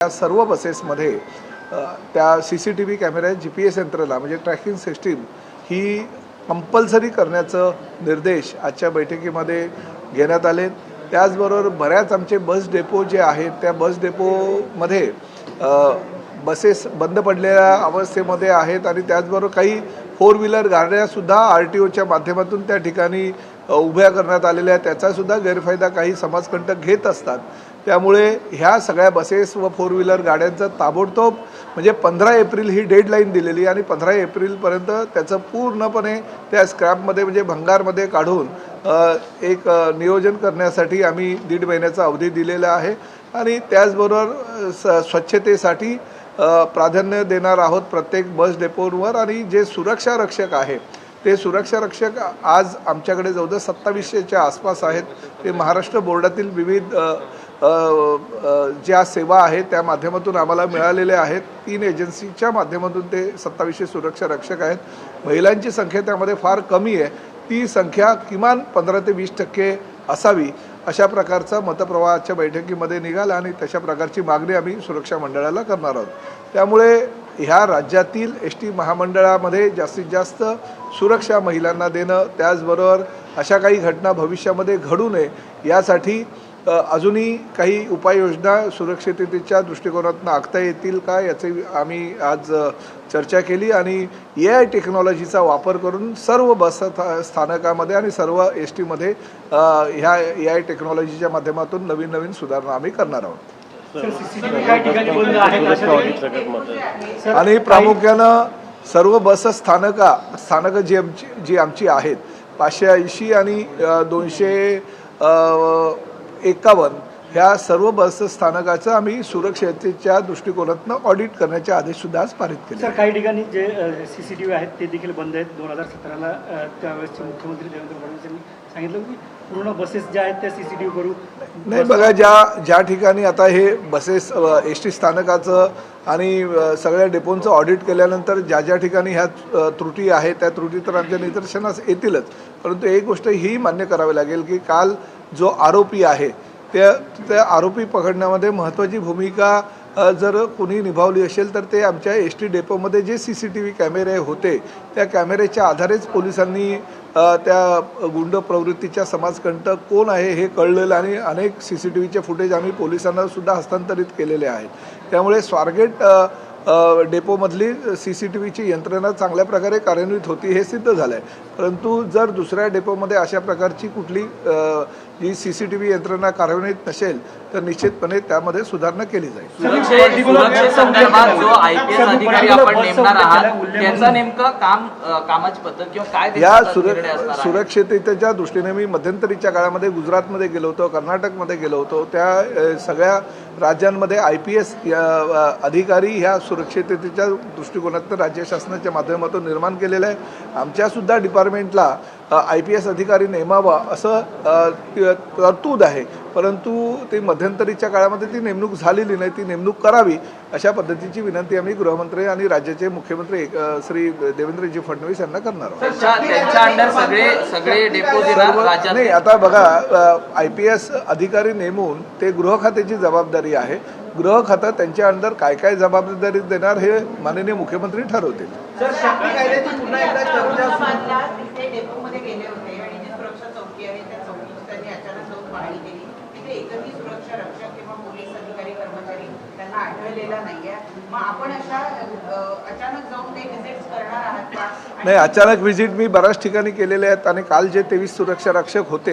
त्या सर्व बसेसमध्ये त्या सी सी टी व्ही कॅमेऱ्या जी पी एस यंत्रणा म्हणजे ट्रॅकिंग सिस्टीम ही कंपल्सरी करण्याचं निर्देश आजच्या बैठकीमध्ये घेण्यात आले. त्याचबरोबर बऱ्याच आमचे बस डेपो जे आहेत त्या बस डेपोमध्ये बसेस बंद पडलेल्या अवस्थेमध्ये आहेत आणि त्याचबरोबर काही फोर व्हीलर गाड्यासुद्धा आर टी ओच्या माध्यमातून त्या ठिकाणी उभ्या करण्यात आलेल्या आहेत. त्याचासुद्धा गैरफायदा काही समाजकंटक घेत असतात. त्यामुळे ह्या सगळ्या बसेस व फोर व्हीलर गाड्यांचा ताबडतोब म्हणजे पंधरा एप्रिल ही डेडलाईन दिलेली आणि पंधरा एप्रिलपर्यंत त्याचं पूर्णपणे त्या स्क्रॅपमध्ये म्हणजे भंगारमध्ये काढून एक नियोजन करण्यासाठी आम्ही दीड महिन्याचा अवधी दिलेला आहे. आणि त्याचबरोबर स स्वच्छतेसाठी प्राधान्य देणार आहोत प्रत्येक बस डेपोवर आणि जे सुरक्षा रक्षक आहे ते सुरक्षा रक्षक आज आमच्याकडे जवळजवळ सत्तावीसशेच्या आसपास आहेत. ते महाराष्ट्र बोर्डातील विविध ज्या सेवा आहेत त्या माध्यमातून आम्हाला मिळालेल्या आहेत. तीन एजन्सीच्या माध्यमातून ते सत्तावीसशे सुरक्षा रक्षक आहेत. महिलांची संख्या त्यामध्ये फार कमी आहे. ती संख्या किमान पंधरा ते वीस टक्के असावी अशा प्रकारचा मतप्रवाहाच्या बैठकीमध्ये निघाला आणि तशा प्रकारची मागणी आम्ही सुरक्षा मंडळाला करणार आहोत. त्यामुळे ह्या राज्यातील एस टी महामंडळामध्ये जास्तीत जास्त सुरक्षा महिलांना देणं त्याचबरोबर अशा काही घटना भविष्यामध्ये घडू नये यासाठी अजूनही काही उपाययोजना सुरक्षिततेच्या दृष्टिकोनातून आखता येतील का याचे आम्ही आज चर्चा केली आणि ए आय टेक्नॉलॉजीचा वापर करून सर्व बस स्था- स्थानकामध्ये आणि सर्व एस टीमध्ये ह्या ए आय टेक्नॉलॉजीच्या माध्यमातून नवीन नवीन सुधारणा आम्ही करणार आहोत. आणि प्रामुख्यानं सर्व बस स्थानका स्थानकं जी आमची जी आमची आहेत पाचशे ऐंशी आणि दोनशे एकावन्न ह्या सर्व बस स्थानकाचं आम्ही सुरक्षतेच्या दृष्टिकोनातनं ऑडिट करण्याचे आदेशसुद्धा आज पारित केले सर काही ठिकाणी जे सीसीटीव्ही आहेत ते देखील बंद आहेत. दोन हजार सतराला त्यावेळेसचे मुख्यमंत्री देवेंद्र फडणवीस यांनी सांगितलं की पूर्ण बसेस ज्या आहेत त्या सीसीटीव्ही करू. नाही बघा ज्या ज्या ठिकाणी आता हे बसेस एस टी स्थानकाचं आणि सगळ्या डेपोंचं ऑडिट केल्यानंतर ज्या ज्या ठिकाणी ह्या त्रुटी आहेत त्या त्रुटी तर आमच्या निदर्शनास येतीलच. परंतु एक गोष्ट ही मान्य करावी लागेल की काल जो आरोपी आहे त्या त्या आरोपी पकडण्यामध्ये महत्त्वाची भूमिका जर कोणी निभावली असेल तर ते आमच्या एस टी डेपोमध्ये जे सी सी टी व्ही कॅमेरे होते त्या कॅमेऱ्याच्या आधारेच पोलिसांनी त्या गुंड प्रवृत्तीच्या समाजकंटक कोण आहे हे कळलेलं आणि अनेक सी सी टी व्हीचे फुटेज आम्ही पोलिसांना सुद्धा हस्तांतरित केलेले आहेत त्यामुळे स्वारगेट डेपोमधली सी सी टी व्हीची यंत्रणा चांगल्या प्रकारे कार्यान्वित होती हे सिद्ध झालं आहे परंतु जर दुसऱ्या डेपोमध्ये अशा प्रकारची कुठली जी सी सी टी व्ही यंत्रणा कार्यान्वित नसेल तर निश्चितपणे त्यामध्ये सुधारणा केली जाईल. सुरक्षे सुरक्षेसंदर्भात जो आय पी एस अधिकारी आपण नेमणार आहात त्याचं नेमकं काम अ, कामाची पद्धत किंवा काय या? सुरक्षिततेच्या दृष्टीने मी मध्यंतरीच्या काळामध्ये गुजरातमध्ये गेलो होतो कर्नाटकमध्ये गेलो होतो. त्या सगळ्या राज्यांमध्ये आय पी एस अधिकारी ह्या सुरक्षिततेच्या दृष्टिकोनातून राज्य शासनाच्या माध्यमातून निर्माण केलेलं आहे. आमच्यासुद्धा डिपार्टमेंटला आय पी एस अधिकारी नेमावा असं तरतूद आहे. परंतु ती मध्यंतरीच्या काळामध्ये ती नेमणूक झालेली नाही ती नेमणूक करावी अशा पद्धतीची विनंती आम्ही गृहमंत्री आणि राज्याचे मुख्यमंत्री श्री देवेंद्रजी फडणवीस यांना करणार नाही आता बघा आय पी एस अधिकारी नेमून ते गृह खात्याची जबाबदारी आहे. गृह खातं त्यांच्या अंडर काय काय जबाबदारी देणार हे माननीय मुख्यमंत्री ठरवतील. औरंगाबादला तिथे डेपोमध्ये गेले होते आणि जी सुरक्षा चौकी आहे त्या चौकीची त्यांनी अचानक जाऊन पाहणी केली. तिथे एकही सुरक्षा रक्षक किंवा पोलीस अधिकारी कर्मचारी त्यांना आढळलेला नाहीये. मग आपण अशा अ, अचानक जाऊन ते व्हिजिट्स करणार आहात का? नाही अचानक व्हिजिट मी बऱ्याच ठिकाणी केलेले आहेत आणि काल जे तेवीस सुरक्षा रक्षक होते